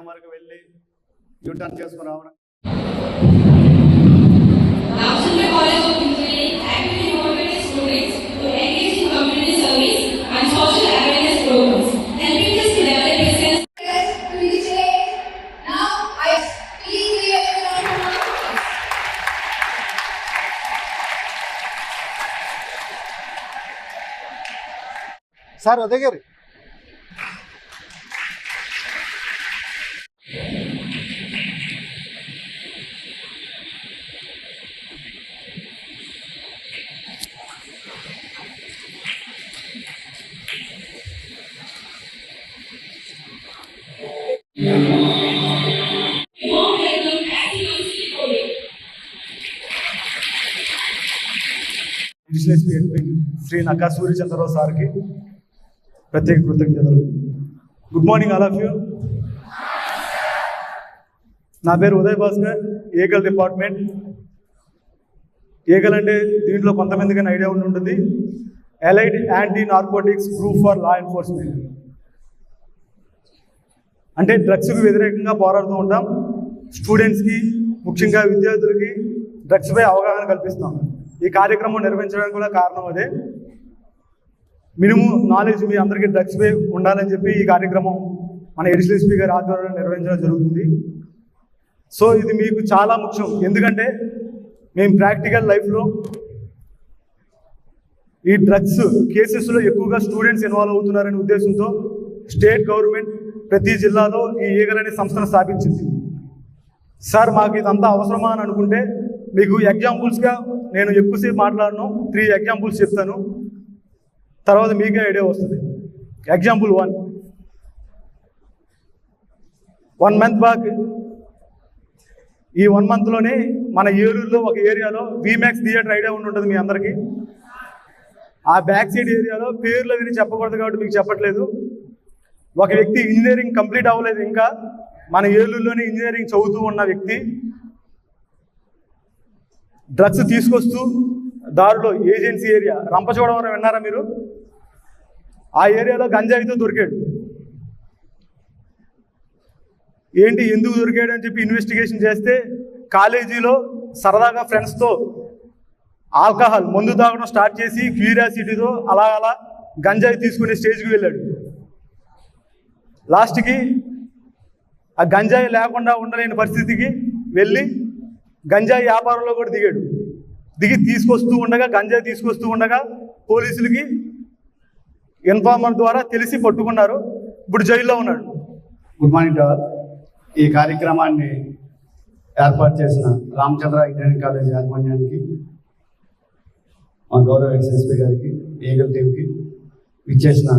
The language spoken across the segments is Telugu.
ఉదయం వరకు వెళ్ళి యూటర్న్ చేసుకుని రావడం. సార్ అదే గారు. Warm ఎంపీ శ్రీ నక్కా సూర్యచంద్రరావు సార్కి ప్రత్యేక కృతజ్ఞతలు. Good morning all of you నా పేరు Uday Bhaskar eagle department eagle అంటే దీంట్లో కొంతమందికైనా ఐడియా ఉండి ఉంటుంది. Allied anti narcotics group for law enforcement అంటే డ్రగ్స్కి వ్యతిరేకంగా పోరాడుతూ ఉంటాం. స్టూడెంట్స్కి ముఖ్యంగా విద్యార్థులకి డ్రగ్స్పై అవగాహన కల్పిస్తాం. ఈ కార్యక్రమం నిర్వహించడానికి కూడా కారణం అదే. మినిమం నాలెడ్జ్ మీ అందరికీ డ్రగ్స్పై ఉండాలని చెప్పి ఈ కార్యక్రమం మన ఎడిషనల్ స్పీకర్ ఆధ్వర్యంలో నిర్వహించడం జరుగుతుంది. సో ఇది మీకు చాలా ముఖ్యం. ఎందుకంటే మేము ప్రాక్టికల్ లైఫ్లో ఈ డ్రగ్స్ కేసెస్లో ఎక్కువగా స్టూడెంట్స్ ఇన్వాల్వ్ అవుతున్నారనే ఉద్దేశంతో స్టేట్ గవర్నమెంట్ ప్రతి జిల్లాలో ఈ ఈగలని సంస్థను స్థాపించింది. సార్ మాకు ఇదంతా అవసరమా అని అనుకుంటే మీకు ఎగ్జాంపుల్స్గా నేను ఎక్కువసేపు మాట్లాడను త్రీ ఎగ్జాంపుల్స్ చెప్తాను. తర్వాత మీకే ఐడియా వస్తుంది. Example one. One month back ఈ వన్ మంత్లోనే మన ఏలూరులో ఒక ఏరియాలో వీమాక్స్ థియేటర్ ఐడియా ఉండి ఉంటుంది మీ అందరికీ. ఆ బ్యాక్ సైడ్ ఏరియాలో పేర్లు అవి చెప్పకూడదు కాబట్టి మీకు చెప్పట్లేదు. ఒక వ్యక్తి ఇంజనీరింగ్ కంప్లీట్ అవ్వలేదు ఇంకా మన ఏలూరులోనే ఇంజనీరింగ్ చదువుతూ ఉన్న వ్యక్తి డ్రగ్స్ తీసుకొస్తూ దారిలో ఏజెన్సీ ఏరియా రంపచోడవరం విన్నారా మీరు? ఆ ఏరియాలో గంజాయితో దొరికాడు. ఏంటి ఎందుకు దొరికాడు అని చెప్పి ఇన్వెస్టిగేషన్ చేస్తే కాలేజీలో సరదాగా ఫ్రెండ్స్తో ఆల్కహాల్ మందు తాగడం స్టార్ట్ చేసి క్యూరియాసిటీతో అలా అలా గంజాయి తీసుకునే స్టేజ్కి వెళ్ళాడు. లాస్ట్కి ఆ గంజాయి లేకుండా ఉండలేని పరిస్థితికి వెళ్ళి గంజాయి వ్యాపారంలో కూడా దిగాడు. దిగి తీసుకొస్తూ ఉండగా గంజాయి తీసుకొస్తూ ఉండగా పోలీసులకి ఇన్ఫార్మర్ ద్వారా తెలిసి పట్టుకున్నారు. ఇప్పుడు జైల్లో ఉన్నాడు. గుడ్ మార్నింగ్ టు ఈ కార్యక్రమాన్ని ఏర్పాటు చేసిన రామచంద్ర ఇంజనీరింగ్ కాలేజ్ యాజమాన్యానికి మా గౌరవ ఎస్ఎస్పీ గారికి ఈగల్ టీంకి ఇచ్చేసిన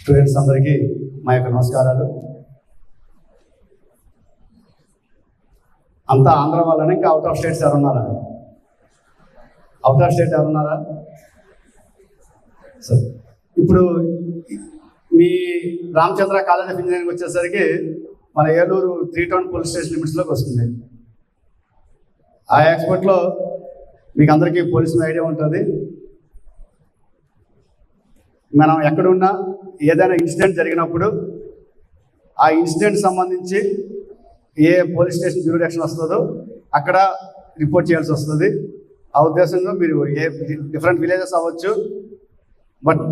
స్టూడెంట్స్ అందరికీ మా యొక్క నమస్కారాలు. అంతా ఆంధ్ర వాళ్ళని ఇంకా అవుట్ ఆఫ్ స్టేట్స్ ఎవరున్నారా అవుట్ ఆఫ్ స్టేట్ ఎవరున్నారా సరే ఇప్పుడు మీ రామచంద్ర కాలేజ్ ఆఫ్ ఇంజనీరింగ్ వచ్చేసరికి మన Eluru three town police station లిమిట్స్లోకి వస్తుంది. ఆ ఎక్స్పర్ట్లో మీకు అందరికీ పోలీసుల ఐడియా ఉంటుంది. మనం ఎక్కడున్నా ఏదైనా ఇన్సిడెంట్ జరిగినప్పుడు ఆ ఇన్సిడెంట్ సంబంధించి ఏ పోలీస్ స్టేషన్ జ్యూరిడక్షన్ వస్తుందో అక్కడ రిపోర్ట్ చేయాల్సి వస్తుంది. ఆ ఉద్దేశంగా మీరు ఏ డిఫరెంట్ విలేజెస్ అవ్వచ్చు. బట్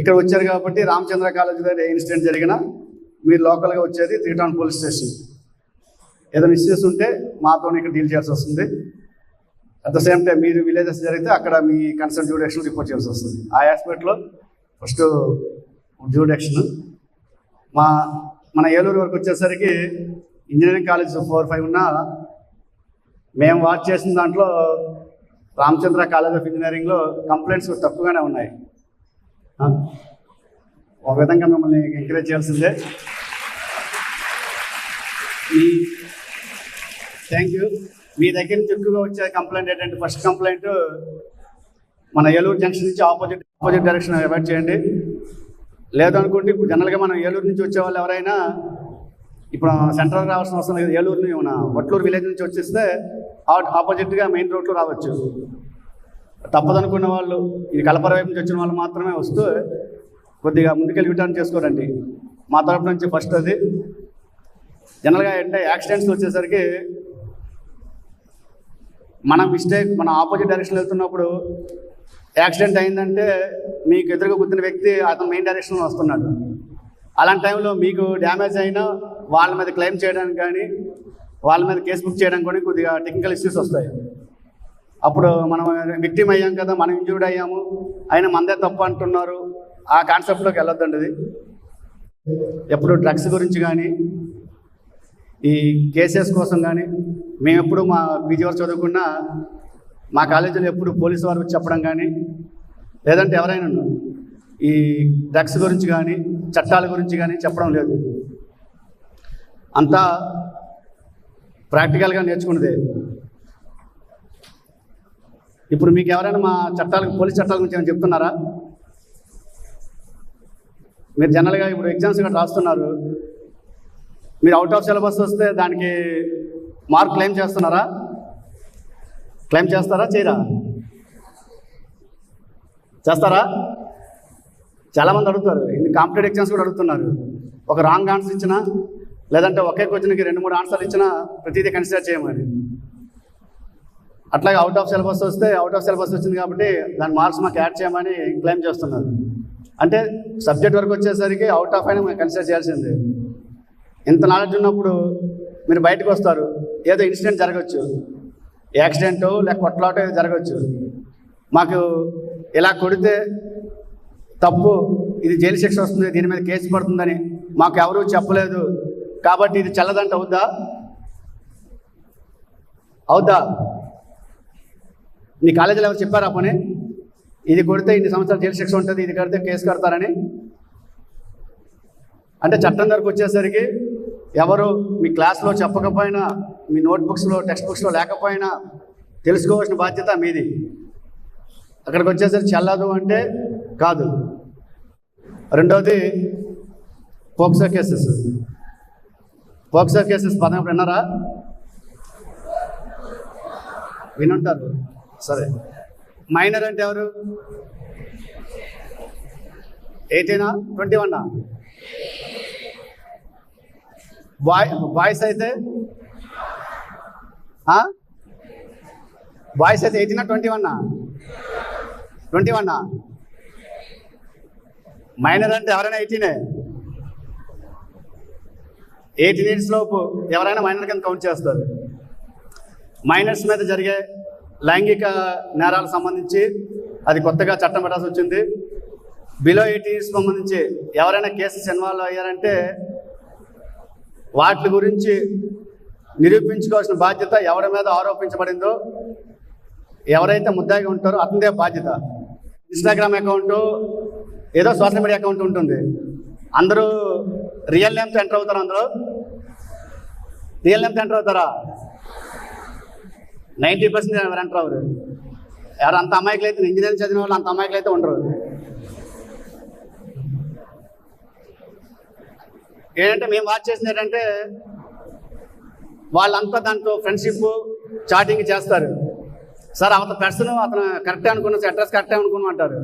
ఇక్కడ వచ్చారు కాబట్టి రామచంద్ర కాలేజ్ దగ్గర ఏ ఇన్సిడెంట్ జరిగినా మీరు లోకల్గా వచ్చేది త్రీ టౌన్ పోలీస్ స్టేషన్. ఏదైనా ఇష్యూస్ ఉంటే మాతో ఇక్కడ డీల్ చేయాల్సి వస్తుంది. అట్ ద సేమ్ టైం మీరు విలేజెస్ జరిగితే అక్కడ మీ కన్సర్న్ జ్యూడిక్షన్ రిపోర్ట్ చేయాల్సి వస్తుంది. ఆ ఆస్పెక్ట్లో ఫస్ట్ జ్యూడిక్షన్ మా మన ఏలూరు వరకు వచ్చేసరికి ఇంజనీరింగ్ కాలేజ్ ఫోర్ ఫైవ్ ఉన్నా మేము వాచ్ చేసిన దాంట్లో రామచంద్ర కాలేజ్ ఆఫ్ ఇంజనీరింగ్లో కంప్లైంట్స్ తక్కువగానే ఉన్నాయి. ఒక విధంగా మిమ్మల్ని ఎంకరేజ్ చేయాల్సిందే. మీ థ్యాంక్ యూ మీ దగ్గర నుంచి ఎక్కువగా వచ్చే కంప్లైంట్ ఏంటంటే ఫస్ట్ కంప్లైంట్ మన ఏలూరు జంక్షన్ నుంచి ఆపోజిట్ ఆపోజిట్ డైరెక్షన్ అవాయిడ్ చేయండి. లేదనుకుంటే ఇప్పుడు జనరల్గా మనం ఏలూరు నుంచి వచ్చే వాళ్ళు ఎవరైనా ఇప్పుడు సెంట్రల్ రావాల్సిన అవసరం లేదు. ఏలూరు మన వట్లూరు విలేజ్ నుంచి వచ్చేస్తే ఆపోజిట్గా మెయిన్ రోడ్లో రావచ్చు. తప్పదనుకున్న వాళ్ళు ఇది కలపర వైపు నుంచి వచ్చిన వాళ్ళు మాత్రమే వస్తూ కొద్దిగా ముందుకెళ్ళి యూటర్న్ చేసుకోరండి. మా తరపు నుంచి ఫస్ట్ అది. జనరల్గా అంటే యాక్సిడెంట్స్ వచ్చేసరికి మన మిస్టేక్ మన ఆపోజిట్ డైరెక్షన్ వెళ్తున్నప్పుడు యాక్సిడెంట్ అయిందంటే మీకు ఎదురుగా కూర్చున్న వ్యక్తి అతను మెయిన్ డైరెక్షన్లో వస్తున్నాడు. అలాంటి టైంలో మీకు డ్యామేజ్ అయినా వాళ్ళ మీద క్లెయిమ్ చేయడానికి కానీ వాళ్ళ మీద కేసు బుక్ చేయడానికి కానీ కొద్దిగా టెక్నికల్ ఇష్యూస్ వస్తాయి. అప్పుడు మనం విక్టిమ్ అయ్యాం కదా మనం ఇంజూర్డ్ అయ్యాము అయినా మందే తప్పు అంటున్నారు ఆ కాన్సెప్ట్లోకి వెళ్ళొద్దండి ఇది. ఎప్పుడు డ్రగ్స్ గురించి కానీ ఈ కేసెస్ కోసం కానీ మేము ఎప్పుడు మా పీజీ వరకు చదువుకున్న మా కాలేజీలో ఎప్పుడు పోలీసు వారు చెప్పడం కానీ లేదంటే ఎవరైనా ఈ డ్రగ్స్ గురించి కానీ చట్టాల గురించి కానీ చెప్పడం లేదు. అంతా ప్రాక్టికల్గా నేర్చుకున్నదే. ఇప్పుడు మీకు ఎవరైనా మా చట్టాలకు పోలీస్ చట్టాల గురించి ఏమైనా చెప్తున్నారా? మీరు జనరల్గా ఇప్పుడు ఎగ్జామ్స్ కూడా రాస్తున్నారు. మీరు అవుట్ ఆఫ్ సిలబస్ వస్తే దానికి మార్క్ క్లెయిమ్ చేస్తున్నారా? క్లెయిమ్ చేస్తారా? చేయరా? చేస్తారా? చాలామంది అడుగుతారు. ఇది కాంపిటేటివ్ ఎగ్జామ్స్ కూడా అడుగుతున్నారు. ఒక రాంగ్ ఆన్సర్ ఇచ్చినా లేదంటే ఒకే క్వశ్చన్కి రెండు మూడు ఆన్సర్లు ఇచ్చినా ప్రతిదీ కన్సిడర్ చేయమని అట్లాగే అవుట్ ఆఫ్ సిలబస్ వస్తే అవుట్ ఆఫ్ సిలబస్ వచ్చింది కాబట్టి దాని మార్క్స్ మాకు యాడ్ చేయమని క్లెయిమ్ చేస్తున్నారు. అంటే సబ్జెక్ట్ వరకు వచ్చేసరికి అవుట్ ఆఫ్ అయినా కన్సిడర్ చేయాల్సిందే. ఇంత నాలెడ్జ్ ఉన్నప్పుడు మీరు బయటకు వస్తారు. ఏదో ఇన్సిడెంట్ జరగచ్చు. యాక్సిడెంట్ లేక కొట్లాట ఏదో జరగచ్చు మాకు ఇలా కొడితే తప్పు ఇది జైలు శిక్ష వస్తుంది దీని మీద కేసు పడుతుందని మాకు ఎవరూ చెప్పలేదు. కాబట్టి ఇది చల్లదంట అవుద్దా? అవుద్దా? నీ కాలేజీలో ఎవరు చెప్పారా పని? ఇది కొడితే ఇన్ని సంవత్సరాలు జైలు శిక్ష ఉంటుంది ఇది కడితే కేసు కడతారని? అంటే చట్టం దగ్గరకు వచ్చేసరికి ఎవరు మీ క్లాస్లో చెప్పకపోయినా మీ నోట్బుక్స్లో టెక్స్ట్ బుక్స్లో లేకపోయినా తెలుసుకోవాల్సిన బాధ్యత మీది. అక్కడికి వచ్చేసరికి చెల్లదు అంటే కాదు. రెండవది పోక్సో కేసెస్. పోక్సో కేసెస్ పదం విన్నారా? వినుంటారు. సరే. మైనర్ అంటే ఎవరు? ఎయిటీనా? ట్వంటీ వన్నా? బాయ్ బాయ్స్ అయితే? బాయ్స్ అయితే ఎయిటీనా ట్వంటీ వన్నా? ట్వంటీ వన్నా? మైనర్ అంటే ఎవరైనా ఎయిటీనే? ఎయిటీన్ ఇయర్స్ లోపు ఎవరైనా మైనర్ కింద కౌంట్ చేస్తారు. మైనర్స్ మీద జరిగే లైంగిక నేరాలకు సంబంధించి అది కొత్తగా చట్టం పెట్టాల్సి వచ్చింది. బిలో ఎయిటీన్ ఇయర్స్ సంబంధించి ఎవరైనా కేసెస్ ఇన్వాల్వ్ అయ్యారంటే వాటి గురించి నిరూపించుకోవాల్సిన బాధ్యత ఎవరి మీద ఆరోపించబడిందో ఎవరైతే ముద్దాగి ఉంటారో అతనిదే బాధ్యత. ఇన్స్టాగ్రామ్ అకౌంట్ ఏదో సోషల్ మీడియా అకౌంట్ ఉంటుంది. అందరూ రియల్ నేమ్తో ఎంటర్ అవుతారు అందరూ రియల్ నేమ్తో ఎంటర్ అవుతారా? నైంటీ పర్సెంట్ ఎవరు ఎంటర్ అవ్వరు? ఎవరు అంత అమాయకులు అయితే ఇంజనీరింగ్ చదివిన వాళ్ళు అంత అమాయకులు అయితే ఉండరు. ఏంటంటే మేము వాచ్ చేసింది ఏంటంటే వాళ్ళంతా దాంట్లో ఫ్రెండ్షిప్ చాటింగ్ చేస్తారు. సార్ అతను పర్సన్ అతను కరెక్టే అనుకున్న అడ్రస్ కరెక్టే అనుకున్నాం అంటారు.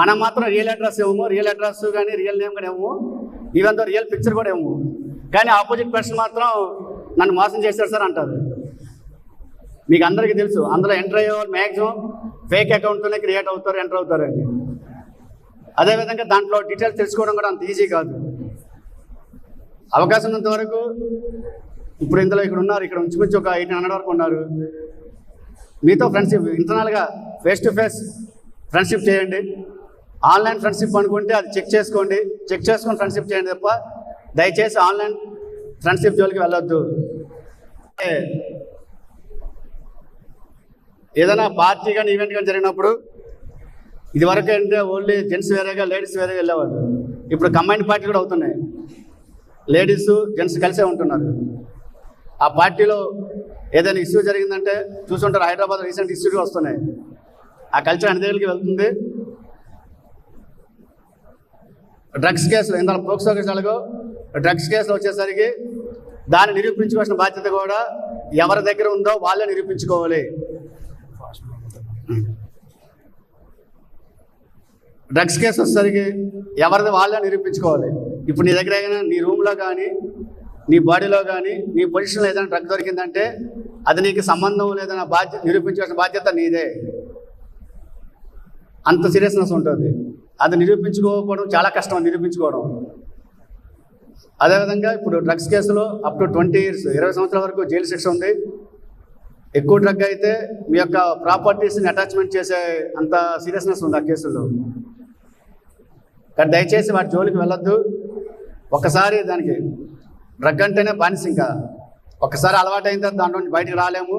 మనం మాత్రం రియల్ అడ్రస్ ఇవ్వము రియల్ అడ్రస్ కానీ రియల్ నేమ్ కానీ ఇవ్వము ఇవంతా రియల్ పిక్చర్ కూడా ఇవ్వము. కానీ ఆపోజిట్ పర్సన్ మాత్రం నన్ను మోసం చేశారు సార్ అంటారు. మీకు అందరికీ తెలుసు అందులో ఎంటర్ అయ్యే వాళ్ళు మ్యాక్సిమం ఫేక్ అకౌంట్తోనే క్రియేట్ అవుతారు ఎంటర్ అవుతారండి అదేవిధంగా దాంట్లో డీటెయిల్స్ తెలుసుకోవడం కూడా అంత ఈజీ కాదు. అవకాశం ఉన్నంత వరకు ఇప్పుడు ఇంతలో ఇక్కడ ఉన్నారు ఇక్కడ ఉంచుమించి ఒక ఎయిటీన్ హండ్రెడ్ వరకు ఉన్నారు. మీతో ఫ్రెండ్షిప్ ఇంటర్నల్గా ఫేస్ టు ఫేస్ ఫ్రెండ్షిప్ చేయండి. ఆన్లైన్ ఫ్రెండ్షిప్ అనుకుంటే అది చెక్ చేసుకోండి. చెక్ చేసుకొని ఫ్రెండ్షిప్ చేయండి తప్ప దయచేసి ఆన్లైన్ ఫ్రెండ్షిప్ జోలికి వెళ్ళొద్దు. ఏదైనా పార్టీ కానీ ఈవెంట్ కానీ జరిగినప్పుడు ఇది వరకు అంటే ఓన్లీ జెంట్స్ వేరేగా లేడీస్ వేరేగా వెళ్ళేవాళ్ళు. ఇప్పుడు కంబైన్ పార్టీ కూడా అవుతున్నాయి. లేడీస్ జెంట్స్ కలిసే ఉంటున్నారు. ఆ పార్టీలో ఏదైనా ఇష్యూ జరిగిందంటే చూసుంటారు హైదరాబాద్ రీసెంట్ ఇష్యూలు వస్తున్నాయి. ఆ కల్చర్ అన్ని దగ్గరికి వెళ్తుంది. డ్రగ్స్ కేసులు ఇందులో పోక్సో కేసులు డ్రగ్స్ కేసులు వచ్చేసరికి దాన్ని నిరూపించుకోవాల్సిన బాధ్యత కూడా ఎవరి దగ్గర ఉందో వాళ్ళే నిరూపించుకోవాలి. డ్రగ్స్ కేసు వచ్చేసరికి ఎవరిది వాళ్ళే నిరూపించుకోవాలి. ఇప్పుడు నీ దగ్గర ఏదైనా నీ రూమ్లో కానీ నీ బాడీలో కానీ నీ పొజిషన్లో ఏదైనా డ్రగ్ దొరికిందంటే అది నీకు సంబంధం లేదన్న బాధ్యత నిరూపించాల్సిన బాధ్యత నీదే. అంత సీరియస్నెస్ ఉంటుంది. అది నిరూపించుకోకపోవడం చాలా కష్టం నిరూపించుకోవడం. అదేవిధంగా ఇప్పుడు డ్రగ్స్ కేసులో అప్ టు ట్వంటీ ఇయర్స్ ఇరవై సంవత్సరాల వరకు జైలు శిక్ష ఉంది. ఎక్కువ డ్రగ్ అయితే మీ యొక్క ప్రాపర్టీస్ని అటాచ్మెంట్ చేసే అంత సీరియస్నెస్ ఉంది ఆ కేసుల్లో కానీ దయచేసి వాటి జోలికి వెళ్ళొద్దు. ఒక్కసారి దానికి డ్రగ్ అంటేనే బానిస ఇంకా. ఒక్కసారి అలవాటు తర్వాత దాంట్లో నుంచి బయటికి రాలేము.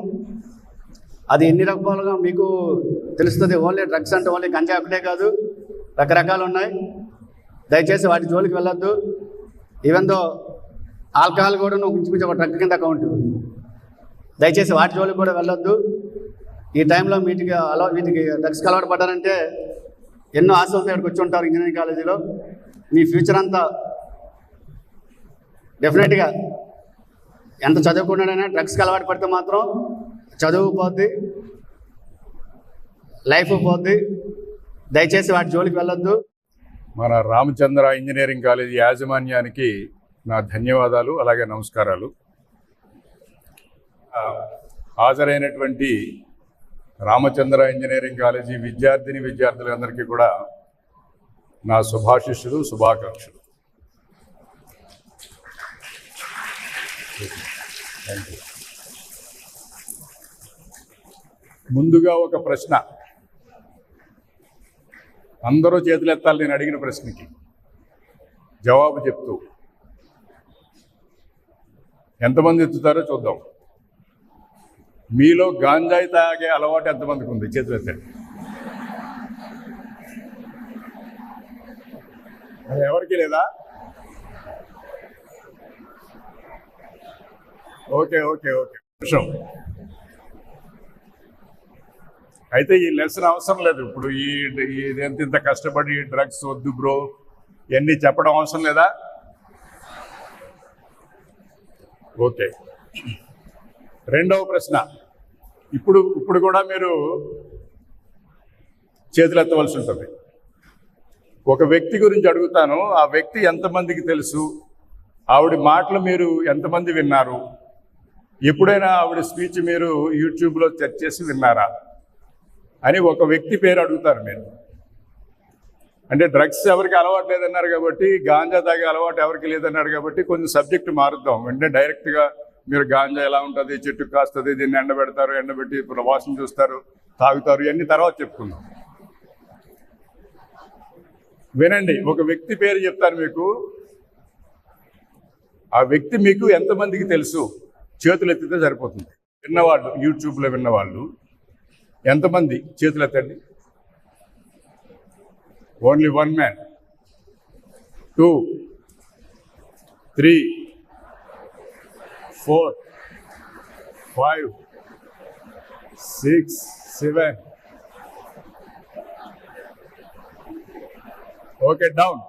అది ఎన్ని రకాలుగా మీకు తెలుస్తుంది? ఓన్లీ డ్రగ్స్ అంటే ఓన్లీ గంజా ఒకటే కాదు రకరకాలు ఉన్నాయి. దయచేసి వాటి జోలికి వెళ్ళొద్దు. ఈవెన్ దో ఆల్కహాల్ కూడా నువ్వు ఇంచుమించు ఒక డ్రగ్ కింద అకౌంట్. దయచేసి వాటి జోలికి కూడా వెళ్ళొద్దు. ఈ టైంలో వీటికి అలవా వీటికి డ్రగ్స్కి అలవాటు పడ్డారంటే ఎన్నో ఆశలతో ఇక్కడికి వచ్చి ఉంటారు ఇంజనీరింగ్ కాలేజీలో. మీ ఫ్యూచర్ అంతా డెఫినెట్గా ఎంత చదువుకున్నాడైనా డ్రగ్స్కి అలవాటు పడితే మాత్రం చదువు పోద్ది లైఫ్ పోద్ది. దయచేసి వాటి జోలికి వెళ్ళొద్దు. మన రామచంద్ర ఇంజనీరింగ్ కాలేజీ యాజమాన్యానికి నా ధన్యవాదాలు అలాగే నమస్కారాలు. హాజరైనటువంటి రామచంద్ర ఇంజనీరింగ్ కాలేజీ విద్యార్థిని విద్యార్థులందరికీ కూడా నా శుభాశిష్యులు శుభాకాంక్షలు. థ్యాంక్ యూ ముందుగా ఒక ప్రశ్న. అందరూ చేతులెత్తాలి నేను అడిగిన ప్రశ్నకి. జవాబు చెప్తూ. ఎంతమంది ఎత్తుతారో చూద్దాం. మీలో గాంజాయి తాగే అలవాటు ఎంతమందికి ఉంది? చేతులు ఎత్తండి ఎవరికి లేదా? Okay okay okay. విషయం అయితే ఈ లెసన్ అవసరం లేదు. ఇప్పుడు ఈ ఈ- ఎంత ఇంత కష్టపడి డ్రగ్స్ వద్దు బ్రో ఇవన్నీ చెప్పడం అవసరం లేదా? ఓకే. రెండవ ప్రశ్న. ఇప్పుడు ఇప్పుడు కూడా మీరు చేతులెత్తవలసి ఉంటుంది. ఒక వ్యక్తి గురించి అడుగుతాను. ఆ వ్యక్తి ఎంతమందికి తెలుసు? ఆవిడ మాటలు మీరు ఎంతమంది విన్నారు? ఎప్పుడైనా ఆవిడ స్పీచ్ మీరు యూట్యూబ్లో సెర్చ్ చేసి విన్నారా అని ఒక వ్యక్తి పేరు అడుగుతారు మీరు. అంటే డ్రగ్స్ ఎవరికి అలవాటు లేదన్నారు కాబట్టి గాంజా తాగే అలవాటు ఎవరికి లేదన్నారు కాబట్టి కొంచెం సబ్జెక్ట్ మారుద్దాం. వెంటనే డైరెక్ట్గా మీరు గాంజా ఎలా ఉంటుంది చెట్టు కాస్తుంది దీన్ని ఎండబెడతారు ఎండబెట్టి ఇప్పుడు వాసన చూస్తారు తాగుతారు ఇవన్నీ తర్వాత చెప్పుకుందాం. వినండి ఒక వ్యక్తి పేరు చెప్తాను మీకు. ఆ వ్యక్తి మీకు ఎంతమందికి తెలుసు? చేతులు ఎత్తితే సరిపోతుంది. విన్నవాళ్ళు యూట్యూబ్లో విన్నవాళ్ళు ఎంతమంది చేతులు ఎత్తండి only one man two three four five six seven okay down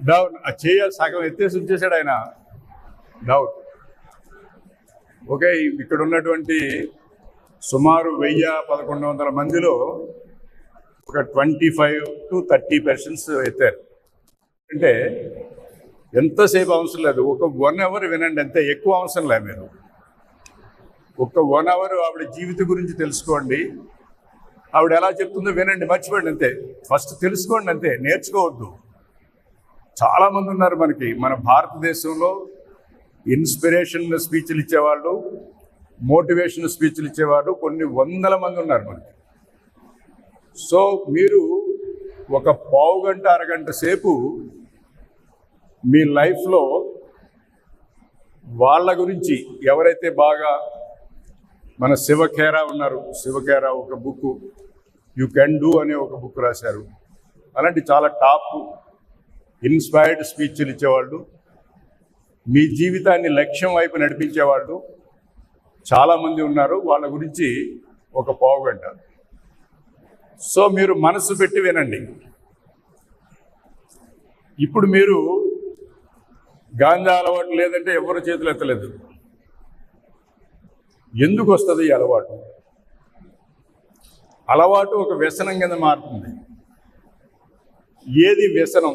down ఆ చేయాలి సగం ఎత్తేసి ఉంచేసాడు ఆయన. డౌట్ ఓకే ఇక్కడ ఉన్నటువంటి సుమారు వెయ్యి పదకొండు వందల మందిలో ఒక twenty five to thirty percents ఎత్తారు. అంటే ఎంతసేపు అవసరం లేదు. ఒక వన్ అవర్ వినండి అంతే. ఎక్కువ అవసరం లేదు మీరు. ఒక వన్ అవర్ ఆవిడ జీవితం గురించి తెలుసుకోండి. ఆవిడ ఎలా చెప్తుందో వినండి మర్చిపోండి అంతే. ఫస్ట్ తెలుసుకోండి అంతే. నేర్చుకోవద్దు. చాలామంది ఉన్నారు మనకి. మన భారతదేశంలో ఇన్స్పిరేషన్ స్పీచ్లు ఇచ్చేవాళ్ళు మోటివేషన్ స్పీచ్లు ఇచ్చేవాళ్ళు కొన్ని వందల మంది ఉన్నారు మనకి. సో మీరు ఒక పావు గంట అరగంట సేపు మీ లైఫ్లో వాళ్ళ గురించి ఎవరైతే బాగా మన శివఖేరా ఉన్నారు శివఖేరా ఒక బుక్ యు కెన్ డూ అనే ఒక బుక్ రాశారు. అలాంటి చాలా టాప్ ఇన్స్పైర్డ్ స్పీచ్లు ఇచ్చేవాళ్ళు. మీ జీవితాన్ని లక్ష్యం వైపు నడిపించేవాళ్ళు చాలామంది ఉన్నారు. వాళ్ళ గురించి ఒక పావుగంట సో మీరు మనసు పెట్టి వినండి. ఇప్పుడు మీరు గాంజా అలవాటు లేదంటే ఎవరు చేతులు ఎత్తలేదు. ఎందుకు వస్తుంది ఈ అలవాటు? అలవాటు ఒక వ్యసనం కింద మారుతుంది. ఏది వ్యసనం?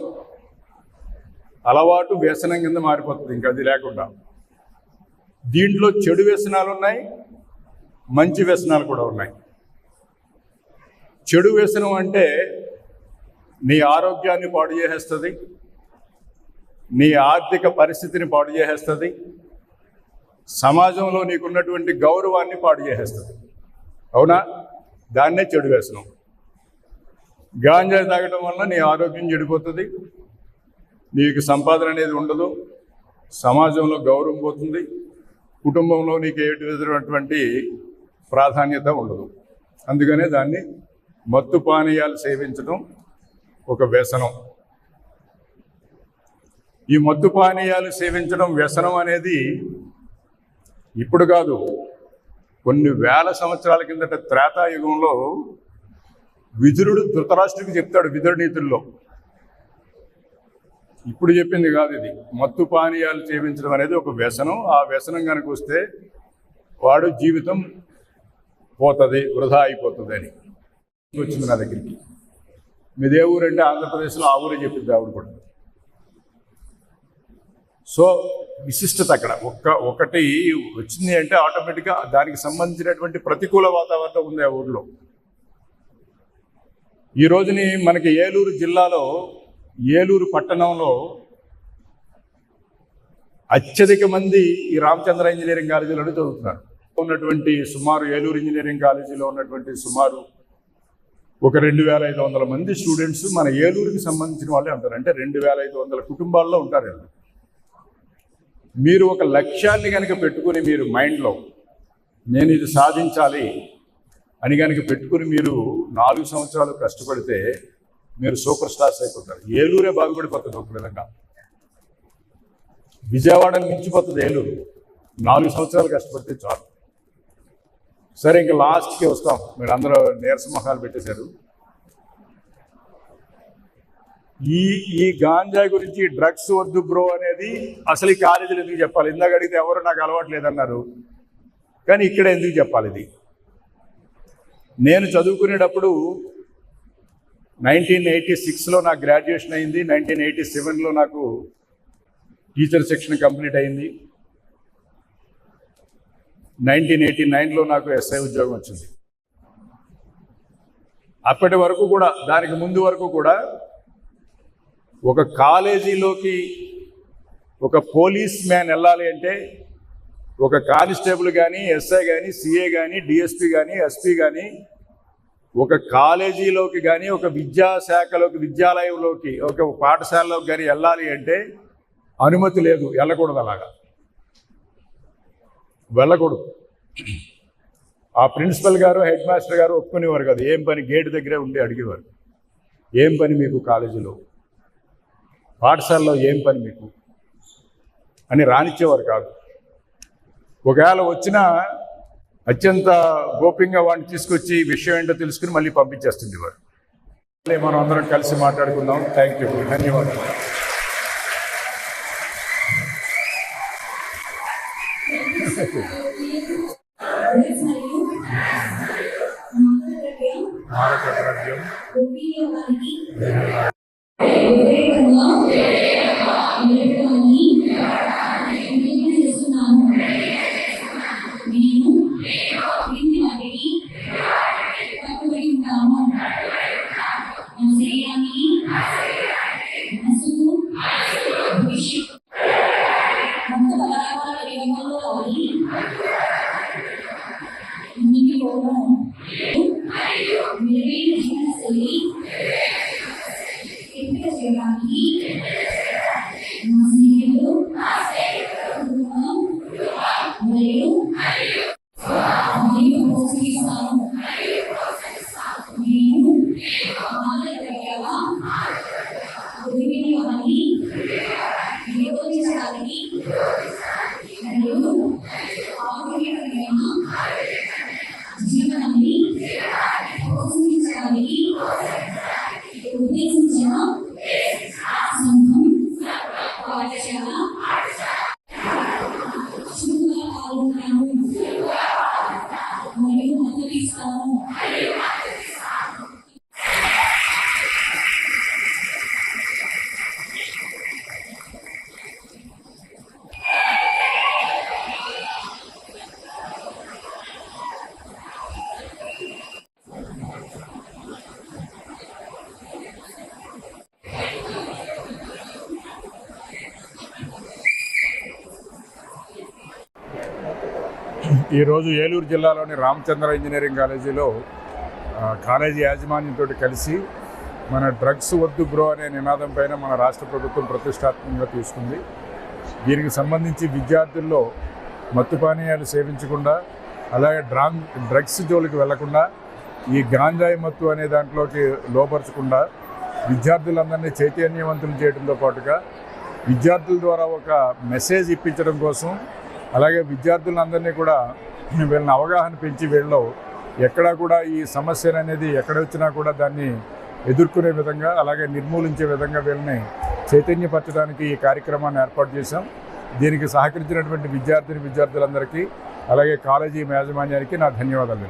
అలవాటు వ్యసనం కింద మారిపోతుంది ఇంకా అది లేకుండా. దీంట్లో చెడు వ్యసనాలు ఉన్నాయి మంచి వ్యసనాలు కూడా ఉన్నాయి. చెడు వ్యసనం అంటే నీ ఆరోగ్యాన్ని పాడు చేసేస్తుంది నీ ఆర్థిక పరిస్థితిని పాడు చేసేస్తుంది సమాజంలో నీకున్నటువంటి గౌరవాన్ని పాడు చేసేస్తుంది. అవునా? దాన్నే చెడు వ్యసనం. గాంజా తాగడం వల్ల నీ ఆరోగ్యం చెడిపోతుంది నీకు సంపాదన అనేది ఉండదు. సమాజంలో గౌరవం పోతుంది. కుటుంబంలో నీకు ఏ విధమైనటువంటి ప్రాధాన్యత ఉండదు. అందుకనే దాన్ని మత్తు పానీయాలు సేవించడం ఒక వ్యసనం. ఈ మత్తు పానీయాలు సేవించడం వ్యసనం అనేది ఇప్పుడు కాదు కొన్ని వేల సంవత్సరాల కిందట త్రేతాయుగంలో విదురుడు ధృతరాష్ట్రుడికి చెప్తాడు విదురు నీతుల్లో. ఇప్పుడు చెప్పింది కాదు ఇది. మత్తు పానీయాలు సేవించడం అనేది ఒక వ్యసనం. ఆ వ్యసనం కనుక వస్తే వాడు జీవితం పోతుంది వృధా అయిపోతుంది అని వచ్చింది నా దగ్గరికి. మీదే ఊరంటే ఆంధ్రప్రదేశ్లో ఆ ఊరే చెప్పింది ఆవిడ కూడా. సో విశిష్టత అక్కడ. ఒక్క ఒకటి వచ్చింది అంటే ఆటోమేటిక్గా దానికి సంబంధించినటువంటి ప్రతికూల వాతావరణం ఉంది ఆ ఊర్లో. ఈ రోజుని మనకి ఏలూరు జిల్లాలో ఏలూరు పట్టణంలో అత్యధిక మంది ఈ రామచంద్ర ఇంజనీరింగ్ కాలేజీలోనే చదువుతున్నారు ఉన్నటువంటి సుమారు ఏలూరు ఇంజనీరింగ్ కాలేజీలో ఉన్నటువంటి సుమారు ఒక రెండు వేల ఐదు వందల మంది స్టూడెంట్స్ మన ఏలూరుకి సంబంధించిన వాళ్ళే ఉంటారు అంటే రెండు వేల ఐదు వందల కుటుంబాల్లో ఉంటారు వీళ్ళు. మీరు ఒక లక్ష్యాన్ని కనుక పెట్టుకుని మీరు మైండ్లో నేను ఇది సాధించాలి అని కనుక పెట్టుకుని మీరు నాలుగు సంవత్సరాలు కష్టపడితే మీరు సూపర్ స్టార్స్ అయిపోతారు. ఏలూరే బాగుపడిపోతుంది ఒక విధంగా. విజయవాడని మించిపోతుంది ఏలూరు. నాలుగు సంవత్సరాలు కష్టపడితే చాలు. సరే ఇంకా లాస్ట్కి వస్తాం. మీరు అందరూ నీరసమొహాలు పెట్టేశారు. ఈ ఈ గాంజా గురించి డ్రగ్స్ వద్దు బ్రో అనేది అసలు ఈ కాలేజీలు ఎందుకు చెప్పాలి? ఇందాక అడిగితే ఎవరు నాకు అలవాటు లేదన్నారు. కానీ ఇక్కడ ఎందుకు చెప్పాలి ఇది? నేను చదువుకునేటప్పుడు నైన్టీన్ ఎయిటీ సిక్స్లో నాకు గ్రాడ్యుయేషన్ అయింది. నైన్టీన్ ఎయిటీ సెవెన్లో నాకు టీచర్ సెక్షన్ కంప్లీట్ అయింది. నైన్టీన్ ఎయిటీ నైన్లో నాకు ఎస్ఐ ఉద్యోగం వచ్చింది. అప్పటి వరకు కూడా దానికి ముందు వరకు కూడా ఒక కాలేజీలోకి ఒక పోలీస్ మ్యాన్ వెళ్ళాలి అంటే ఒక కానిస్టేబుల్ కానీ ఎస్ఐ కానీ సిఏ కానీ డిఎస్పి కానీ ఎస్పీ కానీ ఒక కాలేజీలోకి కానీ ఒక విద్యాశాఖలోకి విద్యాలయంలోకి ఒక పాఠశాలలోకి కానీ వెళ్ళాలి అంటే అనుమతి లేదు. వెళ్ళకూడదు అలాగా. వెళ్ళకూడదు. ఆ ప్రిన్సిపల్ గారు హెడ్ మాస్టర్ గారు ఒప్పుకునేవారు కాదు. ఏం పని గేట్ దగ్గరే ఉండి అడిగేవారు. ఏం పని మీకు కాలేజీలో? పాఠశాలలో ఏం పని మీకు? అని రానిచ్చేవారు కాదు. ఒకవేళ వచ్చినా అత్యంత గోప్యంగా వాడిని తీసుకొచ్చి విషయం ఏంటో తెలుసుకుని మళ్ళీ పంపించేస్తుంది వారు మళ్ళీ మనం అందరం కలిసి మాట్లాడుకుందాం. థ్యాంక్ యూ ధన్యవాదాలు. మారక ద్రవ్యం Inama. ఈరోజు ఏలూరు జిల్లాలోని రామచంద్ర ఇంజనీరింగ్ కాలేజీలో కాలేజీ యాజమాన్యంతో కలిసి మన డ్రగ్స్ వద్దు గ్రో అనే నినాదం పైన మన రాష్ట్ర ప్రభుత్వం ప్రతిష్టాత్మకంగా తీసుకుంది. దీనికి సంబంధించి విద్యార్థుల్లో మత్తు పానీయాలు సేవించకుండా అలాగే డ్రాంగ్ డ్రగ్స్ జోలికి వెళ్ళకుండా ఈ గాంజాయి మత్తు అనే దాంట్లోకి లోపరచకుండా విద్యార్థులందరినీ చైతన్యవంతులు చేయడంతో పాటుగా విద్యార్థుల ద్వారా ఒక మెసేజ్ ఇప్పించడం కోసం అలాగే విద్యార్థులందరినీ కూడా వీళ్ళని అవగాహన పెంచి వీళ్ళు ఎక్కడా కూడా ఈ సమస్యలు అనేది ఎక్కడ వచ్చినా కూడా దాన్ని ఎదుర్కొనే విధంగా అలాగే నిర్మూలించే విధంగా వీళ్ళని చైతన్యపరచడానికి ఈ కార్యక్రమాన్ని ఏర్పాటు చేశాం. దీనికి సహకరించినటువంటి విద్యార్థిని విద్యార్థులందరికీ అలాగే కాలేజీ యాజమాన్యానికి నా ధన్యవాదాలు.